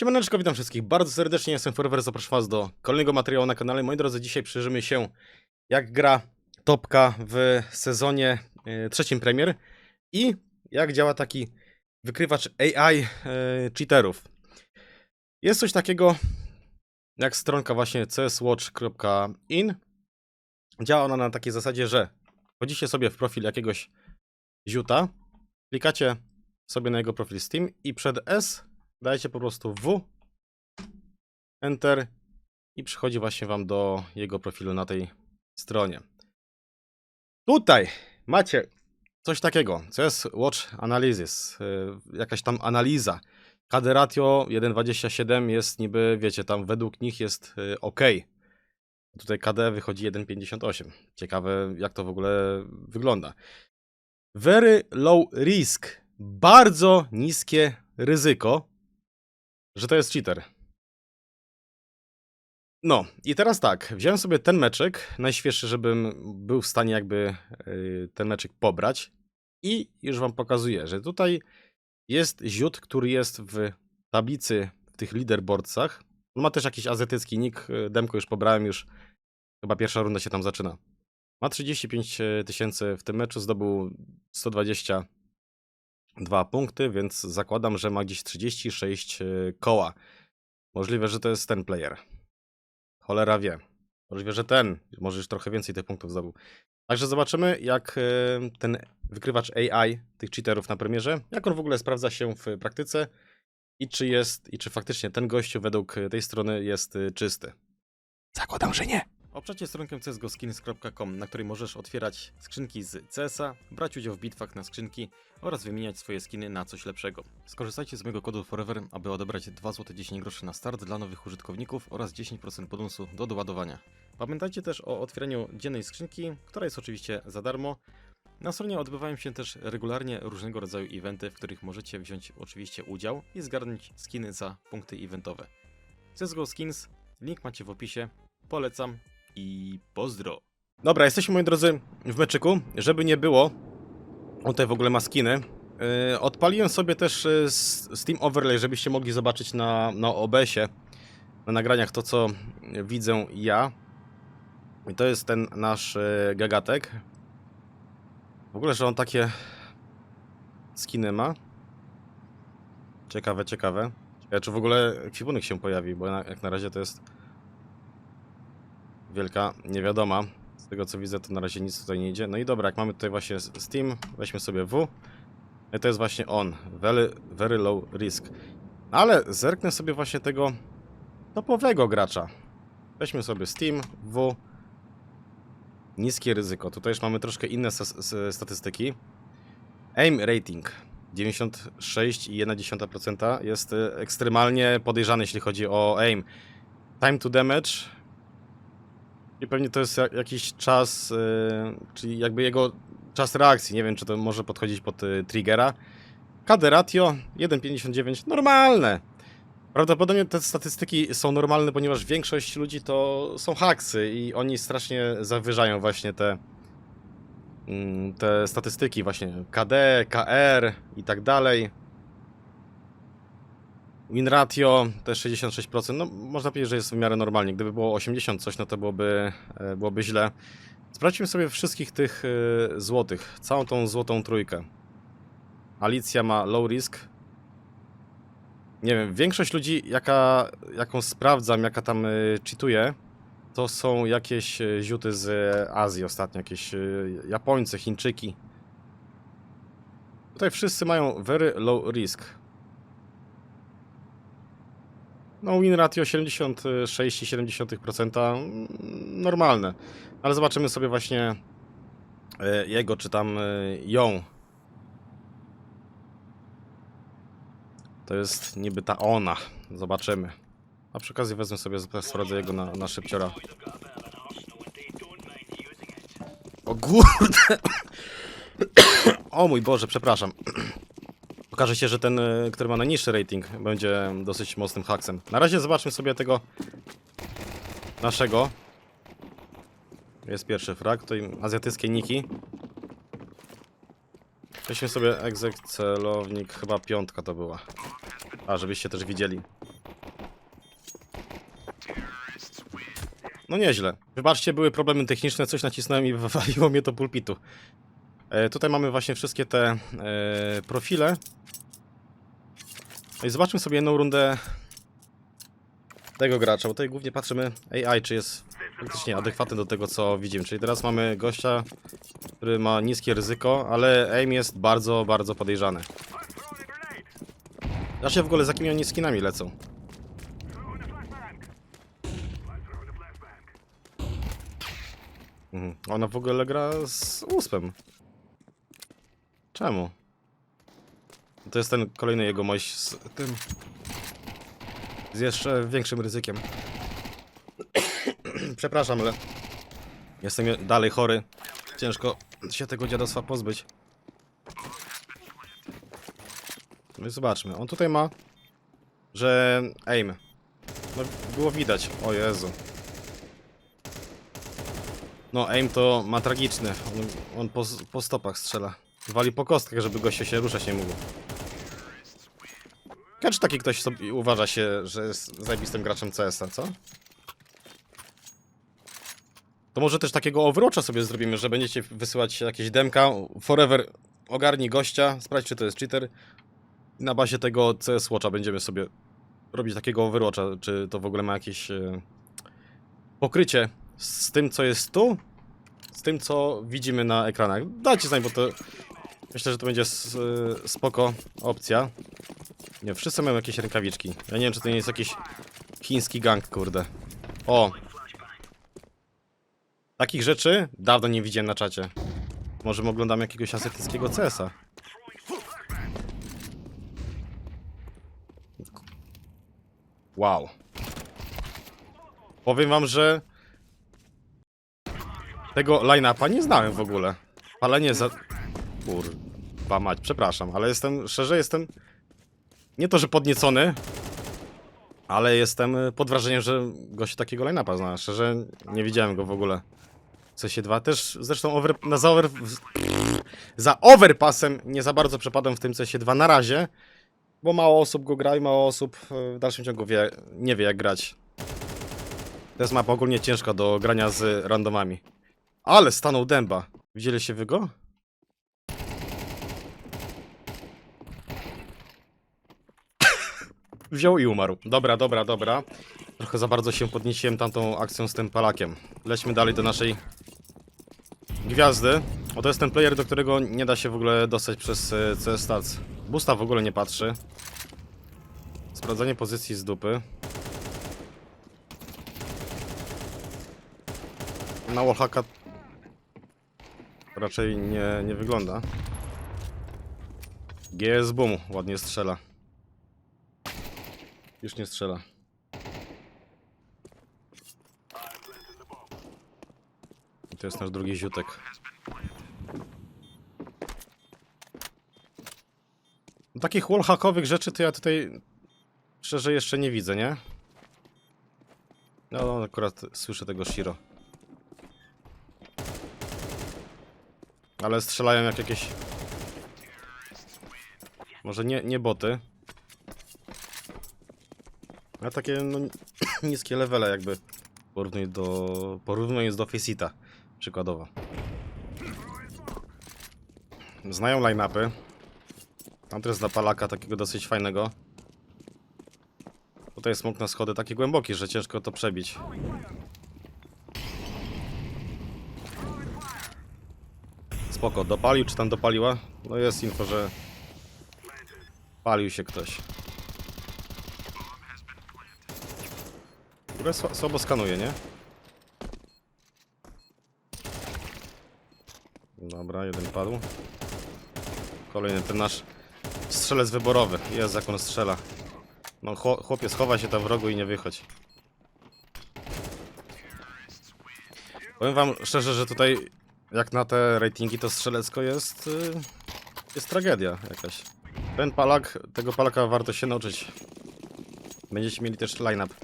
Siemaneczko, witam wszystkich bardzo serdecznie, jestem Forever, zapraszam was do kolejnego materiału na kanale. Moi drodzy, dzisiaj przyjrzymy się jak gra topka w sezonie e, trzecim Premier i jak działa taki wykrywacz AI e, cheaterów. Jest coś takiego jak stronka właśnie cswatch.in. Działa ona na takiej zasadzie, że wchodzicie sobie w profil jakiegoś ziuta, klikacie sobie na jego profil Steam i przed S dajecie po prostu W, Enter i przychodzi właśnie wam do jego profilu na tej stronie. Tutaj macie coś takiego, co jest Watch Analysis, yy, jakaś tam analiza. KD ratio 1.27 jest niby, wiecie, tam według nich jest yy, ok. Tutaj KD wychodzi 1.58. Ciekawe, jak to w ogóle wygląda. Very low risk. Bardzo niskie ryzyko, że to jest cheater. No, i teraz tak, wziąłem sobie ten meczek, najświeższy, żebym był w stanie jakby yy, ten meczek pobrać i już wam pokazuję, że tutaj jest ziut, który jest w tablicy w tych leaderboardsach. On ma też jakiś azjatycki nick, yy, demko już pobrałem, już chyba pierwsza runda się tam zaczyna. Ma 35 tysięcy w tym meczu, zdobył 122 punkty, więc zakładam, że ma gdzieś 36 yy, koła. Możliwe, że to jest ten player. Cholera wie. Możliwe, że ten. Może już trochę więcej tych punktów zdobył. Także zobaczymy, jak e, ten wykrywacz AI tych cheaterów na premierze, jak on w ogóle sprawdza się w praktyce i czy jest, i czy faktycznie ten gościu według tej strony jest e, czysty. Zakładam, że nie. Obczacie stronkę csgoskins.com, na której możesz otwierać skrzynki z CS-a, brać udział w bitwach na skrzynki oraz wymieniać swoje skiny na coś lepszego. Skorzystajcie z mojego kodu FOREVER, aby odebrać 2 zł 10 groszy na start dla nowych użytkowników oraz 10% bonusu do doładowania. Pamiętajcie też o otwieraniu dziennej skrzynki, która jest oczywiście za darmo. Na stronie odbywają się też regularnie różnego rodzaju eventy, w których możecie wziąć oczywiście udział i zgarnąć skiny za punkty eventowe. CSGO Skins, link macie w opisie, polecam i pozdro. Dobra, jesteśmy moi drodzy w meczyku, żeby nie było, on tutaj w ogóle ma skiny. Yy, odpaliłem sobie też yy, Steam Overlay, żebyście mogli zobaczyć na, na OBS-ie, na nagraniach to, co widzę ja. I to jest ten nasz yy, gagatek. W ogóle, że on takie skiny ma. Ciekawe, ciekawe. Ciekawe, czy w ogóle kwipunek się pojawi, bo na, jak na razie to jest wielka niewiadoma. Z tego co widzę, to na razie nic tutaj nie idzie. No i dobra, jak mamy tutaj właśnie Steam, weźmy sobie W. I to jest właśnie on. Very, very low risk. Ale zerknę sobie właśnie tego topowego gracza. Weźmy sobie Steam, W. Niskie ryzyko. Tutaj już mamy troszkę inne statystyki. Aim rating 96,1% jest y, ekstremalnie podejrzany, jeśli chodzi o aim. Time to damage i pewnie to jest jak, jakiś czas, yy, czyli jakby jego czas reakcji. Nie wiem, czy to może podchodzić pod y, triggera. KD ratio 1,59. Normalne. Prawdopodobnie te statystyki są normalne, ponieważ większość ludzi to są haksy i oni strasznie zawyżają właśnie te, mm, te statystyki, właśnie KD, KR i tak dalej. Win ratio też 66%. No, można powiedzieć, że jest w miarę normalnie. Gdyby było 80 coś, no to byłoby, e, byłoby źle. Sprawdźmy sobie wszystkich tych e, złotych. Całą tą złotą trójkę. Alicja ma low risk. Nie wiem, większość ludzi, jaka, jaką sprawdzam, jaka tam e, cheatuje, to są jakieś ziuty z Azji ostatnio, jakieś Japońcy, Chińczyki. Tutaj wszyscy mają very low risk. No, win ratio 76,7%. mm, Normalne. Ale zobaczymy sobie właśnie e, jego, czy tam e, ją. To jest niby ta ona. Zobaczymy. A przy okazji wezmę sobie, sprawdzę jego na, na szybciora. O kurde! O mój Boże, przepraszam. Okaże się, że ten, y, który ma najniższy rating, będzie dosyć mocnym haksem. Na razie zobaczmy sobie tego naszego. Jest pierwszy frag, tutaj azjatyckie niki. Weźmy sobie egzek, celownik, chyba piątka to była. A, żebyście też widzieli. No nieźle. Wybaczcie, były problemy techniczne, coś nacisnąłem i wywaliło mnie to pulpitu. E, tutaj mamy właśnie wszystkie te e, profile. No i zobaczmy sobie jedną rundę tego gracza, bo tutaj głównie patrzymy AI, czy jest faktycznie adekwatny do tego, co widzimy. Czyli teraz mamy gościa, który ma niskie ryzyko, ale aim jest bardzo, bardzo podejrzany. Znaczy w ogóle z jakimi oni skinami lecą? Mhm. Ona w ogóle gra z uspem. Czemu? To jest ten kolejny jego mość z tym. Z jeszcze większym ryzykiem. Przepraszam, ale jestem je- dalej chory. Ciężko się tego dziadostwa pozbyć. No i zobaczmy. On tutaj ma, że aim. No było widać. O Jezu. No aim to ma tragiczny. On, on po, po stopach strzela. Wali po kostkach, żeby gościa się ruszać nie mógł. Czy taki ktoś sobie uważa się, że jest zajebistym graczem CS-a, co? To może też takiego Overwatcha sobie zrobimy, że będziecie wysyłać jakieś demka. Forever ogarnij gościa, sprawdź czy to jest cheater. Na bazie tego CS Watcha będziemy sobie robić takiego Overwatcha, czy to w ogóle ma jakieś e, pokrycie z tym, co jest tu, z tym, co widzimy na ekranach. Dajcie znać, bo to myślę, że to będzie e, spoko opcja. Nie, wszyscy mają jakieś rękawiczki. Ja nie wiem, czy to nie jest jakiś chiński gang, kurde. O! Takich rzeczy dawno nie widziałem na czacie. Może my oglądamy jakiegoś azjatyckiego CS-a. Wow. Powiem wam, że tego line-upa nie znałem w ogóle. Palenie za... Kurwa mać, przepraszam, ale jestem, szczerze jestem... Nie to, że podniecony, ale jestem y, pod wrażeniem, że gość takiego line-upa zna. Szczerze nie widziałem go w ogóle. W CS 2 też zresztą over, na za, over, za overpassem nie za bardzo przepadłem w tym CS 2 na razie, bo mało osób go gra i mało osób y, w dalszym ciągu wie, nie wie jak grać. To jest mapa ogólnie ciężka do grania z randomami. Ale stanął dęba. Widzieliście wy go? Wziął i umarł. Dobra, dobra, dobra. Trochę za bardzo się podnieciłem tamtą akcją z tym palakiem. Lećmy dalej do naszej gwiazdy. O, to jest ten player, do którego nie da się w ogóle dostać przez e, CS. Busta w ogóle nie patrzy. Sprawdzanie pozycji z dupy. Na wallhacka raczej nie, nie wygląda. GS Boom ładnie strzela. Już nie strzela. To jest nasz drugi ziutek. No, takich wallhackowych rzeczy to ja tutaj szczerze jeszcze nie widzę, nie? No akurat słyszę tego Shiro. Ale strzelają jak jakieś... Może nie, nie boty. A takie no, niskie levele jakby porównuj do, porównując do Facita przykładowo. Znają line-upy. Tam też dla Palaka takiego dosyć fajnego. Tutaj smok na schody taki głęboki, że ciężko to przebić. Spoko, dopalił czy tam dopaliła? No jest info, że palił się ktoś. Słabo skanuje, nie? Dobra, jeden padł. Kolejny ten nasz strzelec wyborowy. Jest jak on strzela. No chło- chłopie, się tam w rogu i nie wychodź. Powiem wam szczerze, że tutaj jak na te ratingi to strzelecko jest... y, jest tragedia jakaś. Ten palak, tego palaka warto się nauczyć. Będziecie mieli też line-up.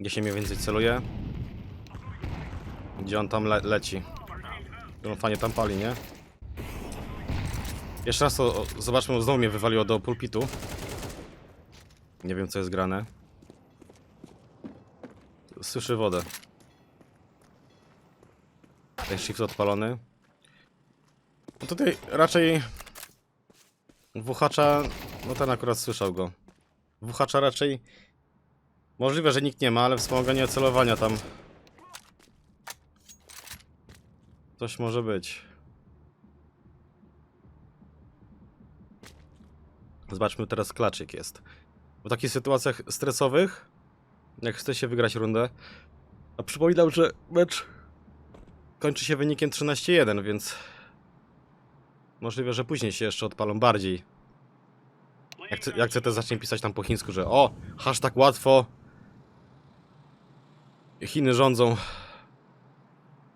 Gdzie się mniej więcej celuje? Gdzie on tam le leci? On fajnie tam pali, nie? Jeszcze raz to zobaczmy, znowu mnie wywaliło do pulpitu. Nie wiem co jest grane. Słyszy wodę. Tutaj shift odpalony. No tutaj raczej Wuchacza, no ten akurat słyszał go. Wuchacza raczej możliwe, że nikt nie ma, ale wspomaganie celowania tam coś może być. Zobaczmy teraz klaczyk jest. W takich sytuacjach stresowych, jak chce się wygrać rundę, a przypominam, że mecz kończy się wynikiem 13-1, więc możliwe, że później się jeszcze odpalą bardziej. Jak, jak CT zacznie pisać tam po chińsku, że o, hashtag łatwo, Chiny rządzą,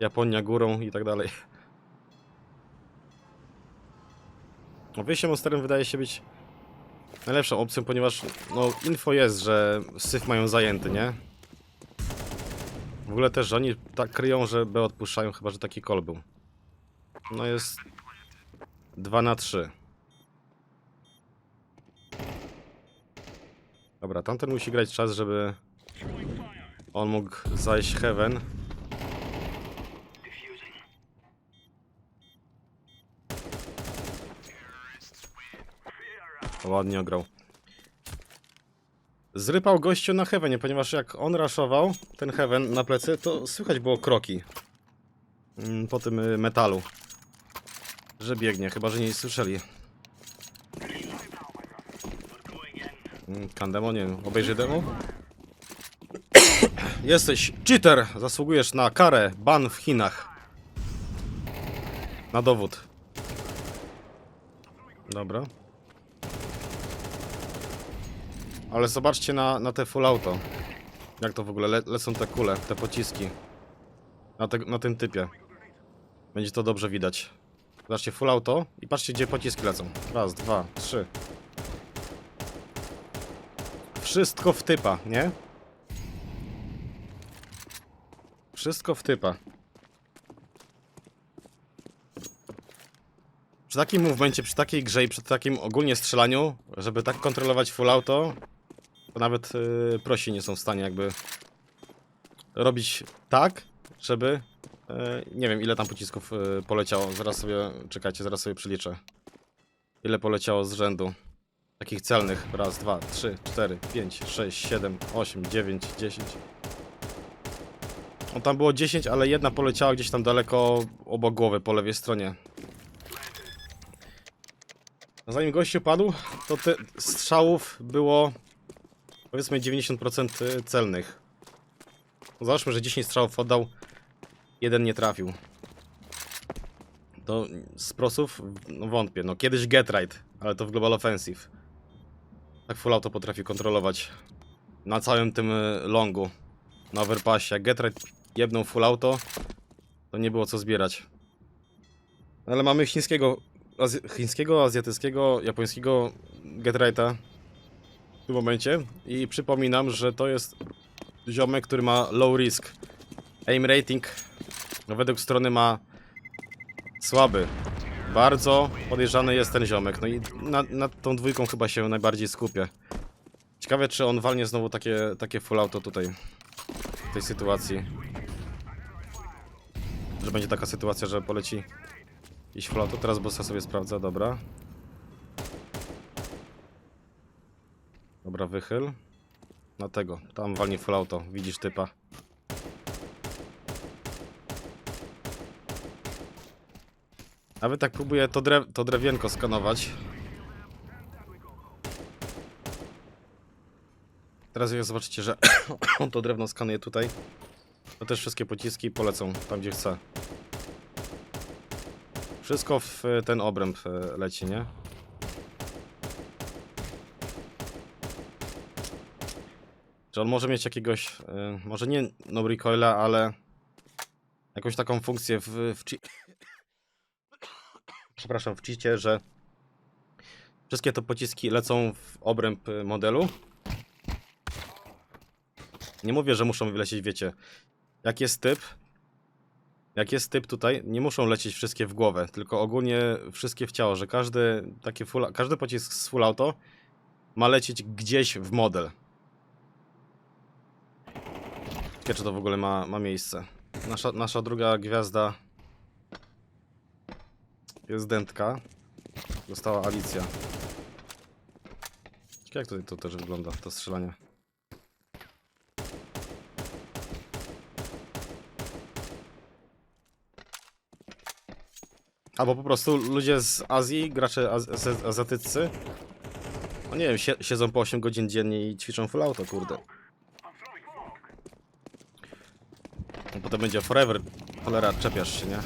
Japonia górą i tak dalej. No wyjście monsterem wydaje się być najlepszą opcją, ponieważ no info jest, że syf mają zajęty, nie? W ogóle też, że oni tak kryją, że B odpuszczają, chyba że taki call był. No jest 2 na 3. Dobra, tamten musi grać czas, żeby on mógł zajść heaven. Ładnie ograł. Zrypał gościu na heavenie, ponieważ jak on raszował ten heaven na plecy, to słychać było kroki mm, po tym y, metalu. Że biegnie, chyba że nie słyszeli. Mm, Kandemo, nie wiem, obejrzy demo? Jesteś cheater! Zasługujesz na karę, ban w Chinach. Na dowód. Dobra. Ale zobaczcie na, na te full auto. Jak to w ogóle le, lecą te kule, te pociski. Na, te, na tym typie. Będzie to dobrze widać. Zobaczcie, full auto i patrzcie gdzie pociski lecą. Raz, dwa, trzy. Wszystko w typa, nie? Wszystko w typa. Przy takim movemencie, przy takiej grze i przy takim ogólnie strzelaniu, żeby tak kontrolować full auto, to nawet yy, prosi nie są w stanie jakby robić tak, żeby yy, nie wiem ile tam pocisków yy, poleciało. Zaraz sobie, czekajcie, zaraz sobie przeliczę. Ile poleciało z rzędu. Takich celnych. Raz, dwa, trzy, cztery, pięć, sześć, siedem, osiem, dziewięć, dziesięć. No tam było 10, ale jedna poleciała gdzieś tam daleko obok głowy po lewej stronie. Zanim gościu padł, to te strzałów było powiedzmy 90% celnych. Załóżmy, że 10 strzałów oddał, jeden nie trafił. To z prosów no wątpię. No kiedyś Get Right, ale to w Global Offensive. Tak full auto potrafił kontrolować na całym tym y, longu. Na overpassie. Get Right jebnął full auto, to nie było co zbierać. Ale mamy chińskiego, azj chińskiego, azjatyckiego, japońskiego Get Righta w tym momencie i przypominam, że to jest ziomek, który ma low risk. Aim rating no według strony ma słaby. Bardzo podejrzany jest ten ziomek. No i nad, nad tą dwójką chyba się najbardziej skupię. Ciekawe, czy on walnie znowu takie, takie full auto tutaj. W tej sytuacji. Że będzie taka sytuacja, że poleci iść auto. Teraz bossa sobie sprawdza, dobra. Dobra, wychyl. Na tego, tam walnie full auto. Widzisz typa. Nawet tak próbuję to, drew to drewienko skanować. Teraz jak zobaczycie, że to drewno skanuje tutaj, to też wszystkie pociski polecą tam, gdzie chce. Wszystko w e, ten obręb e, leci, nie? Czy on może mieć jakiegoś, e, może nie no recoila, ale jakąś taką funkcję w, w przepraszam, w cheacie, że wszystkie te pociski lecą w obręb modelu. Nie mówię, że muszą wylecieć, wiecie, jak jest typ, jak jest typ tutaj, nie muszą lecieć wszystkie w głowę, tylko ogólnie wszystkie w ciało, że każdy taki full, każdy pocisk z full auto ma lecieć gdzieś w model. Ciekawe, czy to w ogóle ma, ma miejsce. Nasza, nasza druga gwiazda jest dętka. Została Alicja. Jak tutaj to też wygląda, to strzelanie. Albo po prostu ludzie z Azji, gracze az az azjatyccy, no nie wiem, sie siedzą po 8 godzin dziennie i ćwiczą full auto, kurde. No potem będzie forever, cholera, czepiasz się, nie?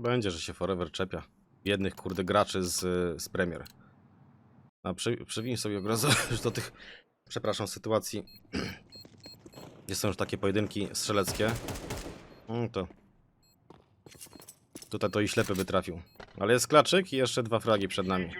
Będzie, że się forever czepia. Jednych, kurde, graczy z, z Premier. A przy, przywiń sobie już do tych, przepraszam, sytuacji. Gdzie są już takie pojedynki strzeleckie. No to. Tutaj to i ślepy by trafił. Ale jest klaczyk i jeszcze dwa fragi przed nami.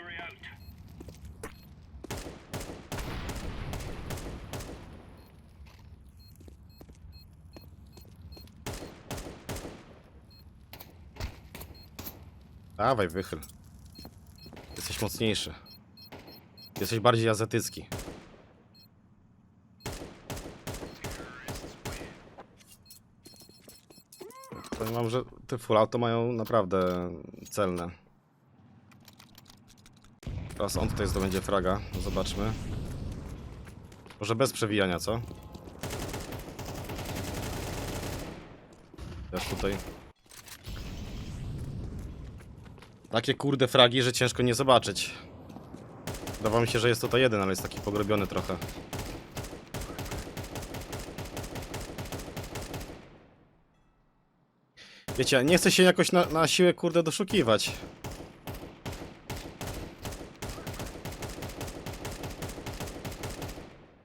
Dawaj, wychyl. Jesteś mocniejszy. Jesteś bardziej azjatycki. Powiem wam, że te full auto mają naprawdę celne. Teraz on tutaj zdobędzie fraga. Zobaczmy. Może bez przewijania, co? Też tutaj. Takie kurde fragi, że ciężko nie zobaczyć. Wydawało mi się, że jest to jeden, ale jest taki pogrobiony trochę. Wiecie, nie chcę się jakoś na, na siłę kurde doszukiwać.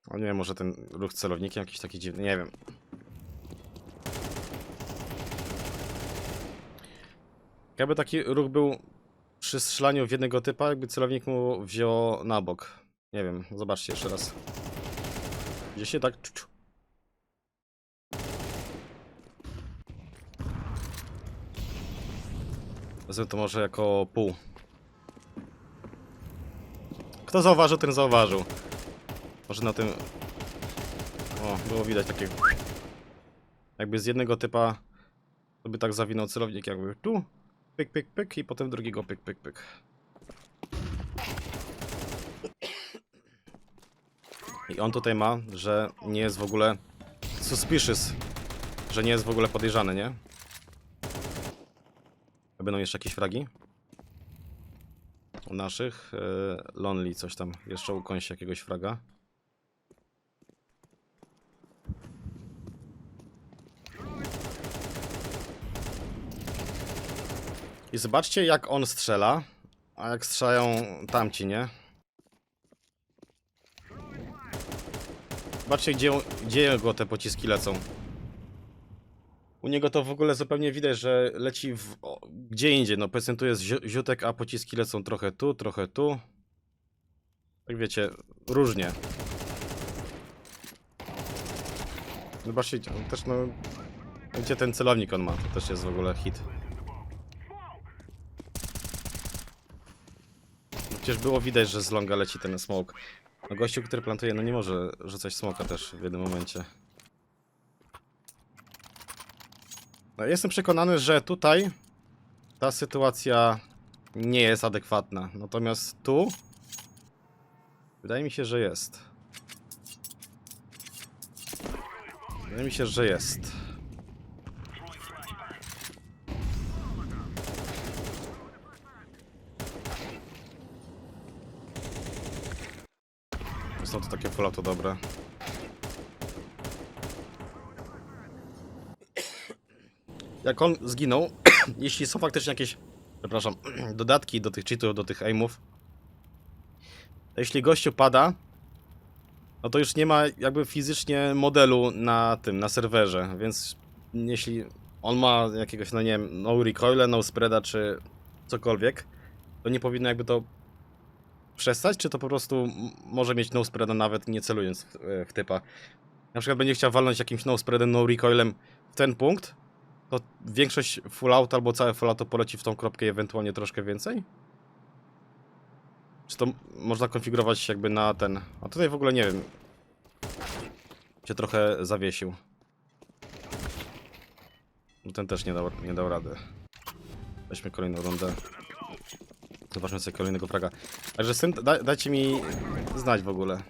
O nie wiem, może ten ruch celownikiem jakiś taki dziwny, nie wiem. Jakby taki ruch był przy strzelaniu w jednego typa, jakby celownik mu wziął na bok. Nie wiem, zobaczcie jeszcze raz. Gdzie się tak... Czu, czu. Wezmę to może jako pół. Kto zauważył, ten zauważył. Może na tym... O, było widać takie... Jakby z jednego typa... To by tak zawinął celownik jakby tu, pyk, pyk, pyk i potem drugiego pyk, pyk, pyk. I on tutaj ma, że nie jest w ogóle suspicious, że nie jest w ogóle podejrzany, nie? Będą jeszcze jakieś fragi? U naszych. Yy, lonely coś tam. Jeszcze ukąsi jakiegoś fraga. I zobaczcie jak on strzela, a jak strzelają tamci, nie? Zobaczcie gdzie, gdzie jego te pociski lecą. U niego to w ogóle zupełnie widać, że leci w, o, gdzie indziej. No powiedzmy tu jest ziu- ziutek, a pociski lecą trochę tu, trochę tu. Tak wiecie, różnie. Zobaczcie, też no... Gdzie ten celownik on ma, to też jest w ogóle hit. Przecież było widać, że z longa leci ten smoke. No gościu, który plantuje, no nie może rzucać smoka też w jednym momencie. No, jestem przekonany, że tutaj ta sytuacja nie jest adekwatna. Natomiast tu wydaje mi się, że jest. Wydaje mi się, że jest. Są to takie full auto dobre. Jak on zginął, jeśli są faktycznie jakieś, przepraszam, dodatki do tych cheatów, do tych aimów, to jeśli gościu pada, no to już nie ma jakby fizycznie modelu na tym, na serwerze, więc jeśli on ma jakiegoś, no nie wiem, no no spreada czy cokolwiek, to nie powinno jakby to przestać, czy to po prostu może mieć no spreada nawet nie celując w, e, w typa. Na przykład będzie chciał walnąć jakimś no spreadem, no recoilem w ten punkt, to większość full out albo całe full auto poleci w tą kropkę ewentualnie troszkę więcej? Czy to można konfigurować jakby na ten... A tutaj w ogóle nie wiem. Się trochę zawiesił. No Ten też nie dał, nie dał rady. Weźmy kolejną rundę. Zobaczmy sobie kolejnego fraga. Także z tym da, dajcie mi znać w ogóle.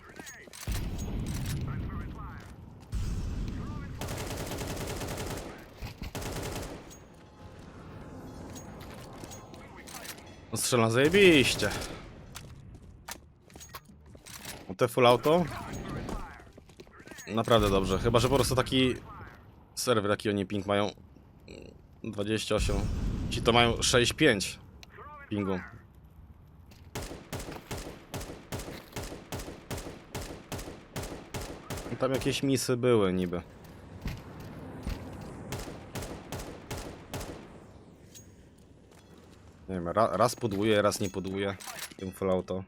No strzelam zajebiście. O te full auto? Naprawdę dobrze. Chyba, że po prostu taki serwer, jaki oni ping mają 28. Ci to mają 6-5 pingu. Tam jakieś misy były niby. Nie wiem, ra, raz podłuje, raz nie podłuje tym full auto.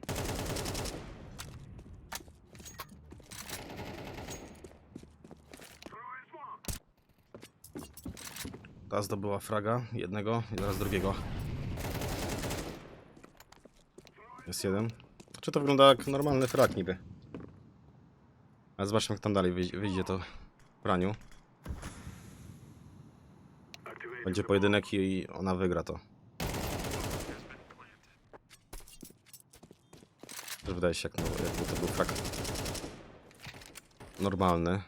Ta zdobyła fraga jednego i teraz drugiego. Jest jeden. Czy to wygląda jak normalny frag niby? Zobaczmy jak tam dalej wyjdzie, wyjdzie to w praniu. Będzie pojedynek i ona wygra to. Też wydaje się jak, no, jakby to był frag normalny.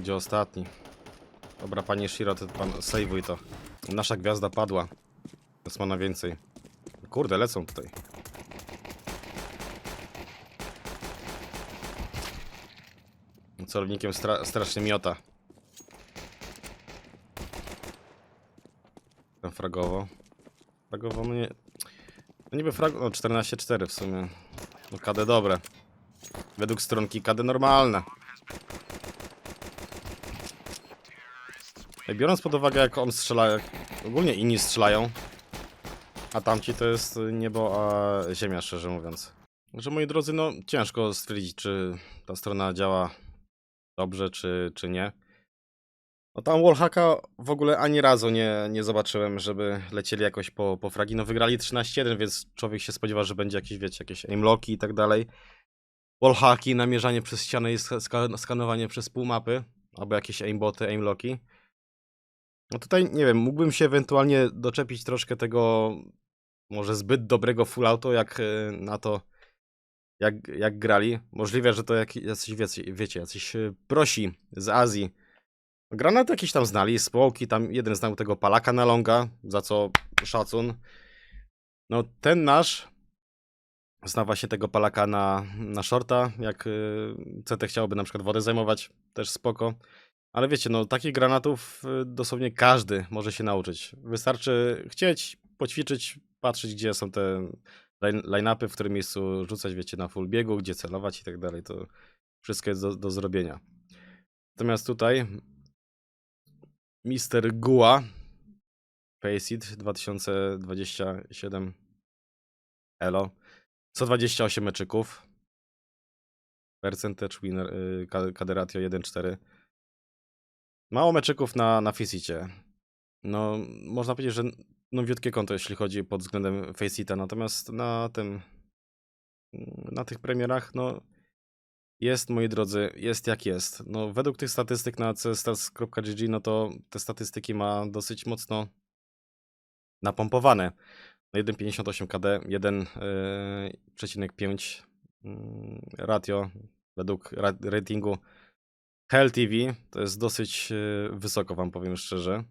Gdzie ostatni? Dobra, panie Shiro, to pan sejwuj to. Nasza gwiazda padła. Jest ma na więcej. Kurde, lecą tutaj. Celownikiem stra strasznie miota. Fragowo. Fragowo mnie... No niby frag... No 14-4 w sumie. No KD dobre. Według stronki KD normalne. Biorąc pod uwagę jak on strzela, jak ogólnie inni strzelają, a tamci to jest niebo a ziemia, szczerze mówiąc. Że moi drodzy, no ciężko stwierdzić, czy ta strona działa dobrze, czy, czy nie. No tam Wallhacka w ogóle ani razu nie, nie zobaczyłem, żeby lecieli jakoś po, po fragi. No wygrali 13-1, więc człowiek się spodziewa, że będzie jakieś, wiecie, jakieś aimlocki i tak dalej. Wallhacki, namierzanie przez ścianę i ska- skanowanie przez pół mapy, albo jakieś aimboty, aimlocki. No tutaj, nie wiem, mógłbym się ewentualnie doczepić troszkę tego może zbyt dobrego full auto, jak e, na to, jak, jak grali. Możliwe, że to jak, jacyś, wiecie, wiecie, jacyś e, prosi z Azji. Granaty jakieś tam znali, smoki, tam jeden znał tego Palaka na longa, za co szacun. No ten nasz zna właśnie tego Palaka na, na shorta, jak y, CT chciałoby na przykład wodę zajmować, też spoko. Ale wiecie, no takich granatów y, dosłownie każdy może się nauczyć. Wystarczy chcieć, poćwiczyć, patrzeć gdzie są te line- line-upy, w którym miejscu rzucać, wiecie, na full biegu, gdzie celować i tak dalej. To wszystko jest do, do zrobienia. Natomiast tutaj Mister Gua Faceit 2027 Elo. Co 28 meczyków. Percentage winner, y, K- KD ratio 1-4. Mało meczyków na, na. No, można powiedzieć, że nowiutkie konto, jeśli chodzi pod względem Faceita, natomiast na tym, na tych premierach, no, jest, moi drodzy, jest jak jest. No, według tych statystyk na csstars.gg, no to te statystyki ma dosyć mocno napompowane. No 1,58 KD, 1,5 mm, ratio według ra- ratingu Hell TV. To jest dosyć e, wysoko, wam powiem szczerze.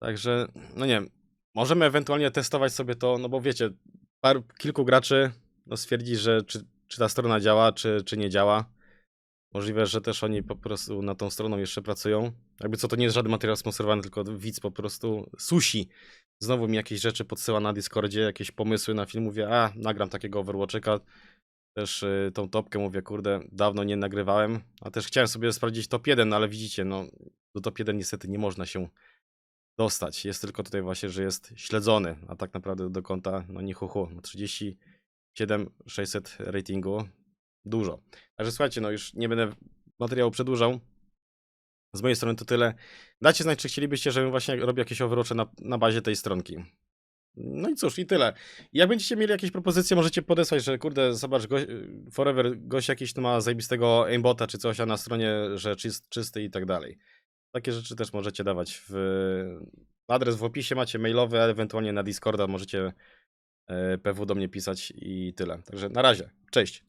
Także, no nie wiem, możemy ewentualnie testować sobie to, no bo wiecie, par, kilku graczy no stwierdzi, że czy, czy ta strona działa, czy, czy nie działa. Możliwe, że też oni po prostu na tą stroną jeszcze pracują. Jakby co, to nie jest żaden materiał sponsorowany, tylko widz po prostu susi. Znowu mi jakieś rzeczy podsyła na Discordzie, jakieś pomysły na film. Mówię, a nagram takiego Overwatchika. Też y, tą topkę mówię, kurde, dawno nie nagrywałem, a też chciałem sobie sprawdzić top 1, no ale widzicie, no do top 1 niestety nie można się dostać. Jest tylko tutaj właśnie, że jest śledzony, a tak naprawdę do konta, no nie hu, hu 37 600 ratingu, dużo. Także słuchajcie, no już nie będę materiału przedłużał. Z mojej strony to tyle. Dajcie znać, czy chcielibyście, żebym właśnie robił jakieś overwatche na, na bazie tej stronki. No i cóż, i tyle. Jak będziecie mieli jakieś propozycje, możecie podesłać, że kurde, zobacz, go, Forever gość jakiś tu ma zajebistego aimbota czy coś, a na stronie, że czyst, czysty i tak dalej. Takie rzeczy też możecie dawać w adres w opisie macie mailowy, ewentualnie na Discorda możecie e, PW do mnie pisać i tyle. Także na razie. Cześć.